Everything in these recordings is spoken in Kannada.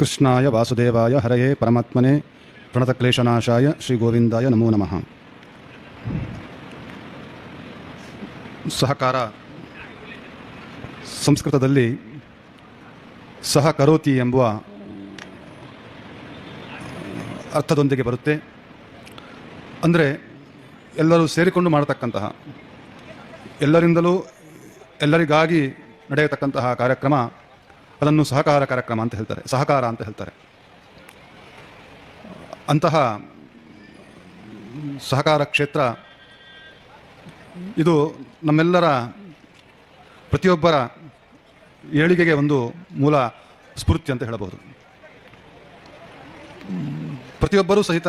ಕೃಷ್ಣಾಯ ವಾಸುದೇವಾಯ ಹರೆಯೇ ಪರಮಾತ್ಮನೇ ಪ್ರಣತಕ್ಲೇಶನಾಶಾಯ ಶ್ರೀ ಗೋವಿಂದಾಯ ನಮೋ ನಮಃ. ಸಹಕಾರ ಸಂಸ್ಕೃತದಲ್ಲಿ ಸಹ ಕರೋತಿ ಎಂಬುವ ಅರ್ಥದೊಂದಿಗೆ ಬರುತ್ತೆ. ಅಂದರೆ ಎಲ್ಲರೂ ಸೇರಿಕೊಂಡು ಮಾಡತಕ್ಕಂತಹ, ಎಲ್ಲರಿಂದಲೂ ಎಲ್ಲರಿಗಾಗಿ ನಡೆಯತಕ್ಕಂತಹ ಕಾರ್ಯಕ್ರಮ ಅದನ್ನು ಸಹಕಾರ ಕಾರ್ಯಕ್ರಮ ಅಂತ ಹೇಳ್ತಾರೆ. ಸಹಕಾರ ಅಂತ ಹೇಳ್ತಾರೆ. ಅಂತಹ ಸಹಕಾರ ಕ್ಷೇತ್ರ ಇದು ನಮ್ಮೆಲ್ಲರ ಪ್ರತಿಯೊಬ್ಬರ ಏಳಿಗೆಗೆ ಒಂದು ಮೂಲ ಸ್ಫೂರ್ತಿ ಅಂತ ಹೇಳಬಹುದು ಪ್ರತಿಯೊಬ್ಬರೂ ಸಹಿತ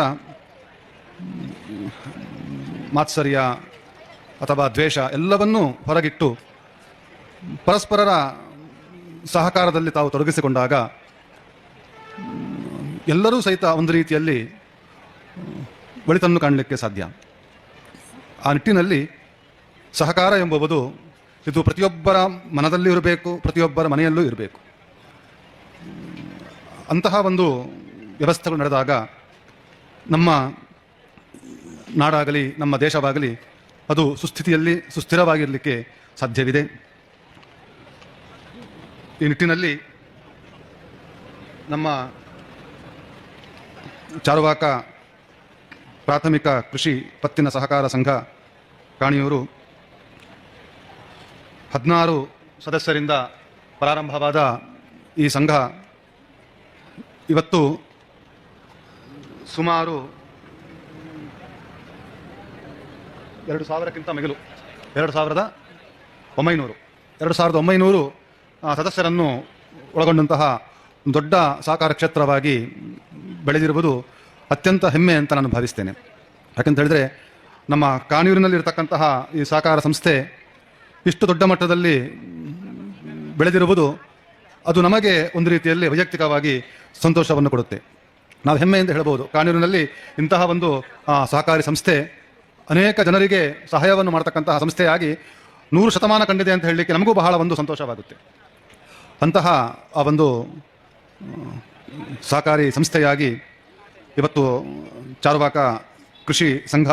ಮಾತ್ಸರ್ಯ ಅಥವಾ ದ್ವೇಷ ಎಲ್ಲವನ್ನೂ ಹೊರಗಿಟ್ಟು ಪರಸ್ಪರರ ಸಹಕಾರದಲ್ಲಿ ತಾವು ತೊಡಗಿಸಿಕೊಂಡಾಗ, ಎಲ್ಲರೂ ಸಹಿತ ಒಂದು ರೀತಿಯಲ್ಲಿ, ಒಳಿತನ್ನು ಕಾಣಲಿಕ್ಕೆ ಸಾಧ್ಯ. ಆ ನಿಟ್ಟಿನಲ್ಲಿ ಸಹಕಾರ ಎಂಬುವುದು ಇದು ಪ್ರತಿಯೊಬ್ಬರ ಮನದಲ್ಲಿ ಇರಬೇಕು, ಪ್ರತಿಯೊಬ್ಬರ ಮನೆಯಲ್ಲೂ ಇರಬೇಕು. ಅಂತಹ ಒಂದು ವ್ಯವಸ್ಥೆಗಳು ನಡೆದಾಗ ನಮ್ಮ ನಾಡಾಗಲಿ, ನಮ್ಮ ದೇಶವಾಗಲಿ ಅದು ಸುಸ್ಥಿತಿಯಲ್ಲಿ ಸುಸ್ಥಿರವಾಗಿರಲಿಕ್ಕೆ ಸಾಧ್ಯವಿದೆ. ಈ ನಿಟ್ಟಿನಲ್ಲಿ ನಮ್ಮ ಚಾರುವಾಕ ಪ್ರಾಥಮಿಕ ಕೃಷಿ ಪತ್ತಿನ ಸಹಕಾರ ಸಂಘ ಕಾಣಿಯೂರು ಹದಿನಾರು ಸದಸ್ಯರಿಂದ ಪ್ರಾರಂಭವಾದ ಈ ಸಂಘ ಇವತ್ತು ಸುಮಾರು ಎರಡು ಸಾವಿರಕ್ಕಿಂತ ಮಿಗಿಲು. ಎರಡು ಸಾವಿರದ ಒಂಬೈನೂರು. ಎರಡು ಸಾವಿರದ ಒಂಬೈನೂರು ಸದಸ್ಯರನ್ನು ಒಳಗೊಂಡಂತಹ ದೊಡ್ಡ ಸಹಕಾರ ಕ್ಷೇತ್ರವಾಗಿ ಬೆಳೆದಿರುವುದು ಅತ್ಯಂತ ಹೆಮ್ಮೆ ಅಂತ ನಾನು ಭಾವಿಸ್ತೇನೆ. ಯಾಕಂತ ಹೇಳಿದ್ರೆ ನಮ್ಮ ಕಾನೂರಿನಲ್ಲಿರ್ತಕ್ಕಂತಹ ಈ ಸಹಕಾರ ಸಂಸ್ಥೆ ಇಷ್ಟು ದೊಡ್ಡ ಮಟ್ಟದಲ್ಲಿ ಬೆಳೆದಿರುವುದು ಅದು ನಮಗೆ ಒಂದು ರೀತಿಯಲ್ಲಿ ವೈಯಕ್ತಿಕವಾಗಿ ಸಂತೋಷವನ್ನು ಕೊಡುತ್ತೆ. ನಾವು ಹೆಮ್ಮೆಯಿಂದ ಹೇಳಬಹುದು. ಕಾನೂರಿನಲ್ಲಿ ಇಂತಹ ಒಂದು ಸಹಕಾರಿ ಸಂಸ್ಥೆ ಅನೇಕ ಜನರಿಗೆ ಸಹಾಯವನ್ನು ಮಾಡತಕ್ಕಂತಹ ಸಂಸ್ಥೆಯಾಗಿ ನೂರು ಶತಮಾನ ಕಂಡಿದೆ ಅಂತ ಹೇಳಲಿಕ್ಕೆ ನಮಗೂ ಬಹಳ ಒಂದು ಸಂತೋಷವಾಗುತ್ತೆ. ಅಂತಹ ಆ ಒಂದು, ಸಹಕಾರಿ ಸಂಸ್ಥೆಯಾಗಿ ಇವತ್ತು ಚಾರುವಾಕ ಕೃಷಿ ಸಂಘ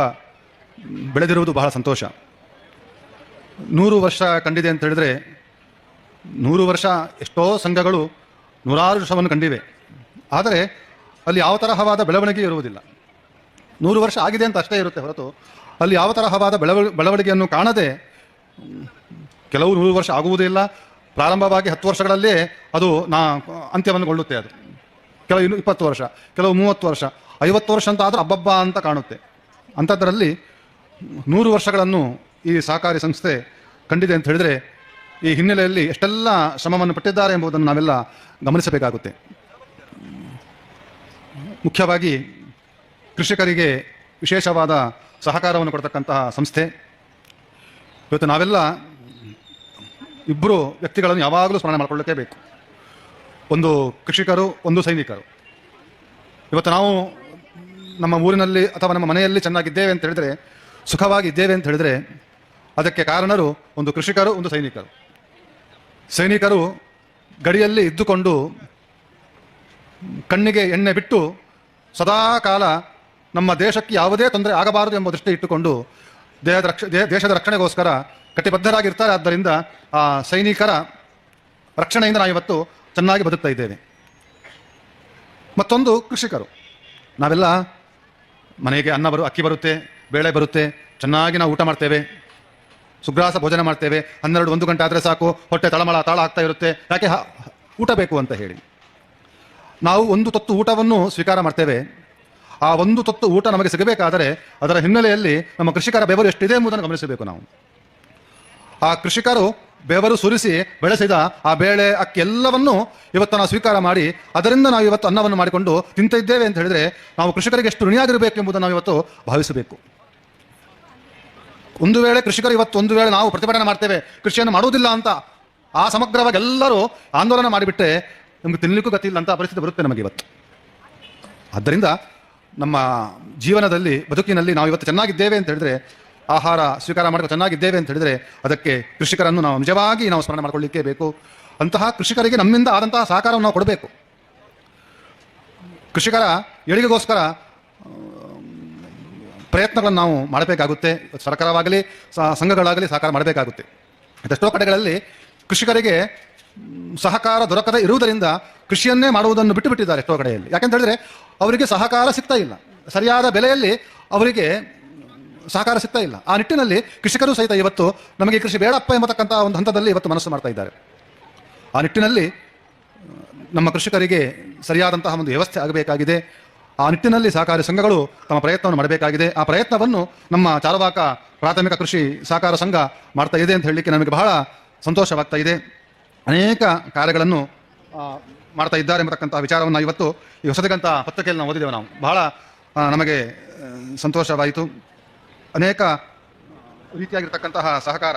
ಬೆಳೆದಿರುವುದು ಬಹಳ ಸಂತೋಷ. ನೂರು ವರ್ಷ ಕಂಡಿದೆ ಅಂತ ಹೇಳಿದ್ರೆ ನೂರು ವರ್ಷ ಎಷ್ಟೋ ಸಂಘಗಳು ನೂರಾರು ವರ್ಷವನ್ನು ಕಂಡಿವೆ. ಆದರೆ ಅಲ್ಲಿ ಯಾವ ತರಹವಾದ ಬೆಳವಣಿಗೆ ಇರುವುದಿಲ್ಲ. ನೂರು ವರ್ಷ ಆಗಿದೆ ಅಂತ ಅಷ್ಟೇ ಇರುತ್ತೆ ಹೊರತು ಅಲ್ಲಿ ಯಾವ ತರಹವಾದ ಬೆಳವ, ಬೆಳವಣಿಗೆಯನ್ನು ಕಾಣದೆ ಕೆಲವು ನೂರು ವರ್ಷ ಆಗುವುದೇ ಇಲ್ಲ. ಪ್ರಾರಂಭವಾಗಿ ಹತ್ತು ವರ್ಷಗಳಲ್ಲಿ ಅದು ನಾ ಅಂತ್ಯವನ್ನು ಗೊಳ್ಳುತ್ತೆ ಅದು. ಕೆಲವು ಇನ್ನು ಇಪ್ಪತ್ತು ವರ್ಷ, ಕೆಲವು ಮೂವತ್ತು ವರ್ಷ, ಐವತ್ತು ವರ್ಷ ಅಂತ ಆದರೂ ಅಬ್ಬಬ್ಬ ಅಂತ ಕಾಣುತ್ತೆ. ಅಂಥದ್ದರಲ್ಲಿ ನೂರು ವರ್ಷಗಳನ್ನು ಈ ಸಹಕಾರಿ ಸಂಸ್ಥೆ ಕಂಡಿದೆ ಅಂತ ಹೇಳಿದರೆ ಈ ಹಿನ್ನೆಲೆಯಲ್ಲಿ ಎಷ್ಟೆಲ್ಲ ಶ್ರಮವನ್ನು ಪಟ್ಟಿದ್ದಾರೆ ಎಂಬುದನ್ನು ನಾವೆಲ್ಲ ಗಮನಿಸಬೇಕಾಗುತ್ತೆ. ಮುಖ್ಯವಾಗಿ ಕೃಷಿಕರಿಗೆ ವಿಶೇಷವಾದ ಸಹಕಾರವನ್ನು ಕೊಡ್ತಕ್ಕಂತಹ ಸಂಸ್ಥೆ. ಇವತ್ತು ನಾವೆಲ್ಲ ಇಬ್ಬರು ವ್ಯಕ್ತಿಗಳನ್ನು ಯಾವಾಗಲೂ ಸ್ಮರಣೆ ಮಾಡಿಕೊಳ್ಳಕ್ಕೆ ಬೇಕು. ಒಂದು ಕೃಷಿಕರು, ಒಂದು ಸೈನಿಕರು. ಇವತ್ತು ನಾವು ನಮ್ಮ ಊರಿನಲ್ಲಿ ಅಥವಾ ನಮ್ಮ ಮನೆಯಲ್ಲಿ ಚೆನ್ನಾಗಿದ್ದೇವೆ ಅಂತ ಹೇಳಿದ್ರೆ, ಸುಖವಾಗಿ ಇದ್ದೇವೆ ಅಂತ ಹೇಳಿದ್ರೆ, ಅದಕ್ಕೆ ಕಾರಣರು ಒಂದು ಕೃಷಿಕರು, ಒಂದು ಸೈನಿಕರು. ಸೈನಿಕರು ಗಡಿಯಲ್ಲಿ ಇದ್ದುಕೊಂಡು ಕಣ್ಣಿಗೆ ಎಣ್ಣೆ ಬಿಟ್ಟು ಸದಾ ಕಾಲ ನಮ್ಮ ದೇಶಕ್ಕೆ ಯಾವುದೇ ತೊಂದರೆ ಆಗಬಾರದು ಎಂಬ ದೃಷ್ಟಿ ಇಟ್ಟುಕೊಂಡು ದೇಹದ ರಕ್ಷ ದೇಶದ ರಕ್ಷಣೆಗೋಸ್ಕರ ಕಟಿಬದ್ಧರಾಗಿರ್ತಾರೆ. ಆದ್ದರಿಂದ ಆ ಸೈನಿಕರ ರಕ್ಷಣೆಯಿಂದ ನಾವು ಇವತ್ತು ಚೆನ್ನಾಗಿ ಬದುಕ್ತಾ ಇದ್ದೇವೆ. ಮತ್ತೊಂದು ಕೃಷಿಕರು. ನಾವೆಲ್ಲ ಮನೆಗೆ ಅನ್ನ ಬರು, ಅಕ್ಕಿ ಬರುತ್ತೆ, ಬೇಳೆ ಬರುತ್ತೆ, ಚೆನ್ನಾಗಿ ನಾವು ಊಟ ಮಾಡ್ತೇವೆ, ಸುಗ್ರಾಸ ಭೋಜನ ಮಾಡ್ತೇವೆ. ಹನ್ನೆರಡು, ಒಂದು ಗಂಟೆ ಆದರೆ ಸಾಕು, ಹೊಟ್ಟೆ ತಳಮಳ, ತಾಳ ಆಗ್ತಾ ಇರುತ್ತೆ. ಯಾಕೆ ಊಟ ಬೇಕು ಅಂತ ಹೇಳಿ. ನಾವು ಒಂದು ತೊತ್ತು ಊಟವನ್ನು ಸ್ವೀಕಾರ ಮಾಡ್ತೇವೆ. ಆ ಒಂದು ತೊತ್ತು ಊಟ ನಮಗೆ ಸಿಗಬೇಕಾದರೆ ಅದರ ಹಿನ್ನೆಲೆಯಲ್ಲಿ ನಮ್ಮ ಕೃಷಿಕರ ಬೆವರು ಎಷ್ಟಿದೆ ಎಂಬುದನ್ನು ಗಮನಿಸಬೇಕು ನಾವು. ಆ ಕೃಷಿಕರು ಬೆವರು ಸುರಿಸಿ ಬೆಳೆಸಿದ ಆ ಬೇಳೆ, ಅಕ್ಕಿ ಎಲ್ಲವನ್ನು ಇವತ್ತು ನಾವು ಸ್ವೀಕಾರ ಮಾಡಿ, ಅದರಿಂದ ನಾವು ಇವತ್ತು ಅನ್ನವನ್ನು ಮಾಡಿಕೊಂಡು ತಿಂತ ಇದ್ದೇವೆ ಅಂತ ಹೇಳಿದ್ರೆ ನಾವು ಕೃಷಿಕರಿಗೆ ಎಷ್ಟು ಋಣಿಯಾಗಿರಬೇಕು ಎಂಬುದನ್ನು ನಾವು ಇವತ್ತು ಭಾವಿಸಬೇಕು. ಒಂದು ವೇಳೆ ಕೃಷಿಕರು ಇವತ್ತು ಒಂದು ವೇಳೆ ನಾವು ಪ್ರತಿಭಟನೆ ಮಾಡ್ತೇವೆ, ಕೃಷಿಯನ್ನು ಮಾಡುವುದಿಲ್ಲ ಅಂತ ಆ ಸಮಗ್ರವಾಗಿ ಎಲ್ಲರೂ ಆಂದೋಲನ ಮಾಡಿಬಿಟ್ಟರೆ ನಮಗೆ ತಿನ್ನಲಿಕ್ಕೂ ಗತಿ ಇಲ್ಲ ಅಂತ ಪರಿಸ್ಥಿತಿ ಬರುತ್ತೆ ನಮಗೆ ಇವತ್ತು. ಆದ್ದರಿಂದ ನಮ್ಮ ಜೀವನದಲ್ಲಿ, ಬದುಕಿನಲ್ಲಿ ನಾವು ಇವತ್ತು ಚೆನ್ನಾಗಿದ್ದೇವೆ ಅಂತ ಹೇಳಿದ್ರೆ ಆಹಾರ ಸ್ವೀಕಾರ ಮಾಡಲು ಚೆನ್ನಾಗಿದ್ದೇವೆ ಅಂತ ಹೇಳಿದರೆ ಅದಕ್ಕೆ ಕೃಷಿಕರನ್ನು ನಾವು ನಿಜವಾಗಿ ನಾವು ಸ್ಮರಣೆ ಮಾಡಿಕೊಳ್ಳಿಕ್ಕೆ ಬೇಕು. ಅಂತಹ ಕೃಷಿಕರಿಗೆ ನಮ್ಮಿಂದ ಆದಂತಹ ಸಹಕಾರವನ್ನು ನಾವು ಕೊಡಬೇಕು. ಕೃಷಿಕರ ಏಳಿಗೆಗೋಸ್ಕರ ಪ್ರಯತ್ನಗಳನ್ನು ನಾವು ಮಾಡಬೇಕಾಗುತ್ತೆ. ಸರ್ಕಾರವಾಗಲಿ ಸಂಘಗಳಾಗಲಿ ಸಹಕಾರ ಮಾಡಬೇಕಾಗುತ್ತೆ. ಎಷ್ಟೋ ಕಡೆಗಳಲ್ಲಿ ಕೃಷಿಕರಿಗೆ ಸಹಕಾರ ದೊರಕದೇ ಇರುವುದರಿಂದ ಕೃಷಿಯನ್ನೇ ಮಾಡುವುದನ್ನು ಬಿಟ್ಟು ಬಿಟ್ಟಿದ್ದಾರೆ ಎಷ್ಟೋ ಕಡೆಯಲ್ಲಿ. ಯಾಕೆಂತ ಹೇಳಿದ್ರೆ ಅವರಿಗೆ ಸಹಕಾರ ಸಿಗ್ತಾ ಇಲ್ಲ. ಸರಿಯಾದ ಬೆಲೆಯಲ್ಲಿ ಅವರಿಗೆ ಸಹಕಾರ ಸಿಗ್ತಾ ಇಲ್ಲ. ಆ ನಿಟ್ಟಿನಲ್ಲಿ ಕೃಷಿಕರು ಸಹಿತ ಇವತ್ತು ನಮಗೆ ಕೃಷಿ ಬೇಡಪ್ಪ ಎಂಬತಕ್ಕಂಥ ಒಂದು ಹಂತದಲ್ಲಿ ಇವತ್ತು ಮನಸ್ಸು ಮಾಡ್ತಾ ಇದ್ದಾರೆ. ಆ ನಿಟ್ಟಿನಲ್ಲಿ ನಮ್ಮ ಕೃಷಿಕರಿಗೆ ಸರಿಯಾದಂತಹ ಒಂದು ವ್ಯವಸ್ಥೆ ಆಗಬೇಕಾಗಿದೆ. ಆ ನಿಟ್ಟಿನಲ್ಲಿ ಸಹಕಾರಿ ಸಂಘಗಳು ತಮ್ಮ ಪ್ರಯತ್ನವನ್ನು ಮಾಡಬೇಕಾಗಿದೆ. ಆ ಪ್ರಯತ್ನವನ್ನು ನಮ್ಮ ಚಾರವಾಕ ಪ್ರಾಥಮಿಕ ಕೃಷಿ ಸಹಕಾರ ಸಂಘ ಮಾಡ್ತಾ ಇದೆ ಅಂತ ಹೇಳಲಿಕ್ಕೆ ನಮಗೆ ಬಹಳ ಸಂತೋಷವಾಗ್ತಾ ಇದೆ. ಅನೇಕ ಕಾರ್ಯಗಳನ್ನು ಮಾಡ್ತಾ ಇದ್ದಾರೆ ಎಂಬತಕ್ಕಂಥ ವಿಚಾರವನ್ನು ಇವತ್ತು ಈ ಹೊಸದಕ್ಕಂಥ ಪತ್ರಿಕೆಯಲ್ಲಿ ನಾವು ಓದಿದ್ದೇವೆ ನಾವು. ಬಹಳ ನಮಗೆ ಸಂತೋಷವಾಯಿತು. ಅನೇಕ ರೀತಿಯಾಗಿರ್ತಕ್ಕಂತಹ ಸಹಕಾರ.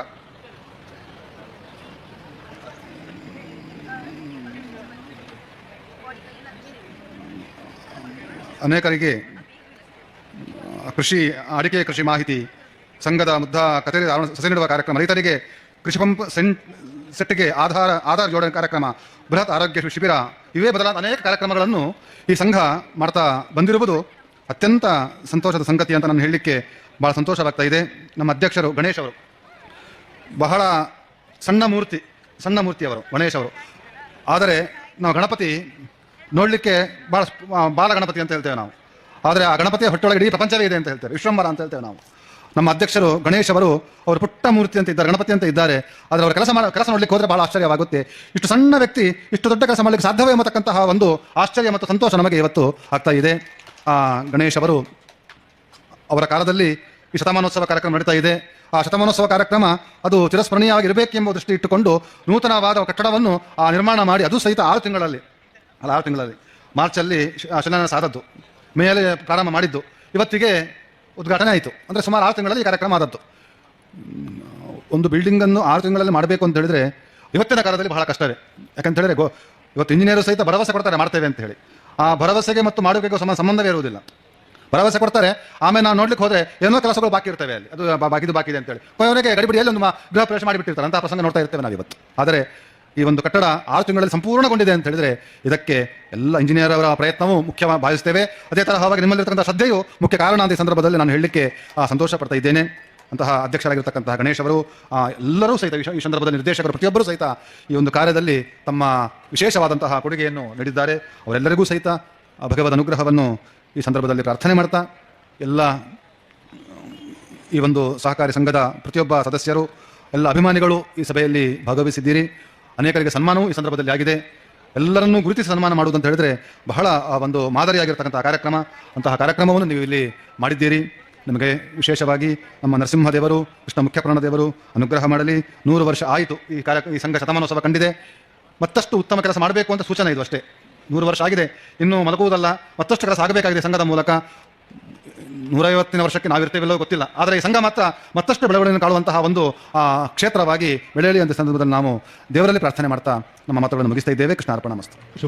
ಅನೇಕರಿಗೆ ಕೃಷಿ ಅಡಿಕೆ ಕೃಷಿ ಮಾಹಿತಿ ಸಂಘದ ಮುದ್ದ ಕಚೇರಿ ಸಸಿ ನೀಡುವ ಕಾರ್ಯಕ್ರಮ, ರೈತರಿಗೆ ಕೃಷಿ ಪಂಪ್ ಸೆಂಟ್ ಸೆಟ್ಗೆ ಆಧಾರ, ಆಧಾರ್ ಜೋಡಣೆ ಕಾರ್ಯಕ್ರಮ, ಬೃಹತ್ ಆರೋಗ್ಯ ಶಿಬಿರ, ಇವೇ ಬದಲಾದ ಅನೇಕ ಕಾರ್ಯಕ್ರಮಗಳನ್ನು ಈ ಸಂಘ ಮಾಡ್ತಾ ಬಂದಿರುವುದು ಅತ್ಯಂತ ಸಂತೋಷದ ಸಂಗತಿ ಅಂತ ನಾನು ಹೇಳಲಿಕ್ಕೆ ಬಹಳ ಸಂತೋಷವಾಗ್ತಾ ಇದೆ. ನಮ್ಮ ಅಧ್ಯಕ್ಷರು ಗಣೇಶ್ ಅವರು. ಬಹಳ ಸಣ್ಣ ಮೂರ್ತಿ, ಸಣ್ಣ ಮೂರ್ತಿಯವರು ಗಣೇಶ್ ಅವರು. ಆದರೆ ನಾವು ಗಣಪತಿ ನೋಡಲಿಕ್ಕೆ ಭಾಳ ಬಾಲ ಗಣಪತಿ ಅಂತ ಹೇಳ್ತೇವೆ ನಾವು. ಆದರೆ ಆ ಗಣಪತಿಯ ಹೊಟ್ಟೆಯೊಳಗೆ ಇಡೀ ಪ್ರಪಂಚವೇ ಇದೆ ಅಂತ ಹೇಳ್ತೇವೆ. ವಿಶ್ವಂಬರ ಅಂತ ಹೇಳ್ತೇವೆ ನಾವು. ನಮ್ಮ ಅಧ್ಯಕ್ಷರು ಗಣೇಶ್ ಅವರು ಅವರು ಪುಟ್ಟ ಮೂರ್ತಿ ಅಂತ ಇದ್ದಾರೆ, ಗಣಪತಿ ಅಂತ ಇದ್ದಾರೆ. ಆದರೆ ಅವರು ಕೆಲಸ ಮಾಡ ಕೆಲಸ ನೋಡಲಿಕ್ಕೆ ಹೋದರೆ ಭಾಳ ಆಶ್ಚರ್ಯವಾಗುತ್ತೆ. ಇಷ್ಟು ಸಣ್ಣ ವ್ಯಕ್ತಿ, ಇಷ್ಟು ದೊಡ್ಡ ಕೆಲಸ ಮಾಡಲಿಕ್ಕೆ ಸಾಧ್ಯವೇ ಎಂಬತಕ್ಕಂತಹ ಒಂದು ಆಶ್ಚರ್ಯ ಮತ್ತು ಸಂತೋಷ ನಮಗೆ ಇವತ್ತು ಆಗ್ತಾ ಇದೆ. ಗಣೇಶ್ ಅವರು ಅವರ ಕಾಲದಲ್ಲಿ ಈ ಶತಮಾನೋತ್ಸವ ಕಾರ್ಯಕ್ರಮ ನಡೀತಾ ಇದೆ. ಆ ಶತಮಾನೋತ್ಸವ ಕಾರ್ಯಕ್ರಮ ಅದು ಚಿರಸ್ಮರಣೀಯವಾಗಿರಬೇಕೆಂಬ ದೃಷ್ಟಿ ಇಟ್ಟುಕೊಂಡು ನೂತನವಾದ ಕಟ್ಟಡವನ್ನು ಆ ನಿರ್ಮಾಣ ಮಾಡಿ, ಅದು ಸಹಿತ ಆರು ತಿಂಗಳಲ್ಲಿ. ಅಲ್ಲ, ಆರು ತಿಂಗಳಲ್ಲಿ. ಮಾರ್ಚಲ್ಲಿ ಶಿಲಾನ್ಯಾಸ ಆದದ್ದು. ಮೇಲೆ ಪ್ರಾರಂಭ ಮಾಡಿದ್ದು. ಇವತ್ತಿಗೆ ಉದ್ಘಾಟನೆ ಆಯಿತು. ಅಂದರೆ ಸುಮಾರು ಆರು ತಿಂಗಳಲ್ಲಿ ಈ ಕಾರ್ಯಕ್ರಮ ಆದದ್ದು. ಒಂದು ಬಿಲ್ಡಿಂಗನ್ನು ಆರು ತಿಂಗಳಲ್ಲಿ ಮಾಡಬೇಕು ಅಂತ ಹೇಳಿದ್ರೆ ಇವತ್ತಿನ ಕಾಲದಲ್ಲಿ ಬಹಳ ಕಷ್ಟವೇ ಯಾಕಂತ ಹೇಳಿದ್ರೆ ಗೋ, ಇವತ್ತು ಇಂಜಿನಿಯರು ಸಹಿತ ಭರವಸೆ ಕೊಡ್ತಾರೆ, ಮಾಡ್ತೇವೆ ಅಂತ ಹೇಳಿ. ಆ ಭರವಸೆಗೆ ಮತ್ತು ಸಮ, ಸಂಬಂಧವೇ ಇರುವುದಿಲ್ಲ. ಭರವಸೆ ಕೊಡ್ತಾರೆ. ಆಮೇಲೆ ನಾವು ನೋಡ್ಲಿಕ್ಕೆ ಹೋದ್ರೆ ಏನೋ ಕೆಲಸಗಳು ಬಾಕಿ ಇರ್ತವೆ ಅಲ್ಲಿ. ಅದು ಬಾಕಿದು ಬಾಕಿ ಇದೆ ಅಂತ ಹೇಳಿ ಕೊನೆಯವರೆಗೆ ಗಡಿಬಿಡಿಯಲ್ಲಿ ಒಂದು ಗೃಹ ಪ್ರವೇಶ ಮಾಡಿಬಿಟ್ಟಿರ್ತಾರೆ. ಅಂತ ಪ್ರಸಂಗ ನೋಡ್ತಾ ಇರ್ತೇವೆ ನಾವು ಇವತ್ತು. ಆದರೆ ಈ ಒಂದು ಕಟ್ಟಡ ಆರು ತಿಂಗಳಲ್ಲಿ ಸಂಪೂರ್ಣಗೊಂಡಿದೆ ಅಂತ ಹೇಳಿದ್ರೆ ಇದಕ್ಕೆ ಎಲ್ಲ ಇಂಜಿನಿಯರ್ ಅವರ ಪ್ರಯತ್ನವೂ ಮುಖ್ಯ ಭಾವಿಸ್ತೇವೆ. ಅದೇ ತರಹವಾಗಿ ನಿಮ್ಮಲ್ಲಿರ್ತಕ್ಕಂಥ ಶ್ರದ್ಧೆಯು ಮುಖ್ಯ ಕಾರಣ ಅಂತ ಈ ಸಂದರ್ಭದಲ್ಲಿ ನಾನು ಹೇಳಲಿಕ್ಕೆ ಸಂತೋಷ ಪಡ್ತಾ ಇದ್ದೇನೆ. ಅಂತಹ ಅಧ್ಯಕ್ಷರಾಗಿರ್ತಕ್ಕಂತಹ ಗಣೇಶ್ ಅವರು ಎಲ್ಲರೂ ಸಹಿತ ಈ ಸಂದರ್ಭದಲ್ಲಿ ನಿರ್ದೇಶಕರು, ಪ್ರತಿಯೊಬ್ಬರೂ ಸಹಿತ ಈ ಒಂದು ಕಾರ್ಯದಲ್ಲಿ ತಮ್ಮ ವಿಶೇಷವಾದಂತಹ ಕೊಡುಗೆಯನ್ನು ನೀಡಿದ್ದಾರೆ. ಅವರೆಲ್ಲರಿಗೂ ಸಹಿತ ಭಗವದ್ ಅನುಗ್ರಹವನ್ನು ಈ ಸಂದರ್ಭದಲ್ಲಿ ಪ್ರಾರ್ಥನೆ ಮಾಡ್ತಾ ಎಲ್ಲ, ಈ ಒಂದು ಸಹಕಾರಿ ಸಂಘದ ಪ್ರತಿಯೊಬ್ಬ ಸದಸ್ಯರು, ಎಲ್ಲ ಅಭಿಮಾನಿಗಳು ಈ ಸಭೆಯಲ್ಲಿ ಭಾಗವಹಿಸಿದ್ದೀರಿ. ಅನೇಕರಿಗೆ ಸನ್ಮಾನವೂ ಈ ಸಂದರ್ಭದಲ್ಲಿ ಆಗಿದೆ. ಎಲ್ಲರನ್ನೂ ಗುರುತಿಸಿ ಸನ್ಮಾನ ಮಾಡುವುದು ಅಂತ ಹೇಳಿದ್ರೆ ಬಹಳ ಒಂದು ಮಾದರಿಯಾಗಿರ್ತಕ್ಕಂಥ ಕಾರ್ಯಕ್ರಮ. ಅಂತಹ ಕಾರ್ಯಕ್ರಮವನ್ನು ನೀವು ಇಲ್ಲಿ ಮಾಡಿದ್ದೀರಿ. ನಮಗೆ ವಿಶೇಷವಾಗಿ ನಮ್ಮ ನರಸಿಂಹದೇವರು, ಕೃಷ್ಣ ಮುಖ್ಯಪ್ರಾಣ ದೇವರು ಅನುಗ್ರಹ ಮಾಡಲಿ. ನೂರು ವರ್ಷ ಆಯಿತು ಈ ಕಾರ್ಯ, ಈ ಸಂಘ ಶತಮಾನೋತ್ಸವ ಕಂಡಿದೆ. ಮತ್ತಷ್ಟು ಉತ್ತಮ ಕೆಲಸ ಮಾಡಬೇಕು ಅಂತ ಸೂಚನೆ ಇದು ಅಷ್ಟೇ. ನೂರು ವರ್ಷ ಆಗಿದೆ. ಇನ್ನು ಮಲಗುವುದಲ್ಲ. ಮತ್ತಷ್ಟು ಕೆಲಸ ಆಗಬೇಕಾಗಿದೆ ಸಂಘದ ಮೂಲಕ. ನೂರೈವತ್ತಿನ ವರ್ಷಕ್ಕೆ ನಾವಿರ್ತೇವೆಲ್ಲೋ ಗೊತ್ತಿಲ್ಲ. ಆದರೆ ಈ ಸಂಘ ಮಾತ್ರ ಮತ್ತಷ್ಟು ಬೆಳವಣಿಗೆಯನ್ನು ಕಾಣುವಂತಹ ಒಂದು ಆ, ಕ್ಷೇತ್ರವಾಗಿ ಬೆಳೆಯಲಿ ಅಂತ ಸಂದರ್ಭದಲ್ಲಿ ನಾವು ದೇವರಲ್ಲಿ ಪ್ರಾರ್ಥನೆ ಮಾಡ್ತಾ ನಮ್ಮ ಮಾತುಗಳನ್ನು ಮುಗಿಸ್ತಾ ಇದ್ದೇವೆ. ಕೃಷ್ಣಾರ್ಪಣ ಮಸ್ತು.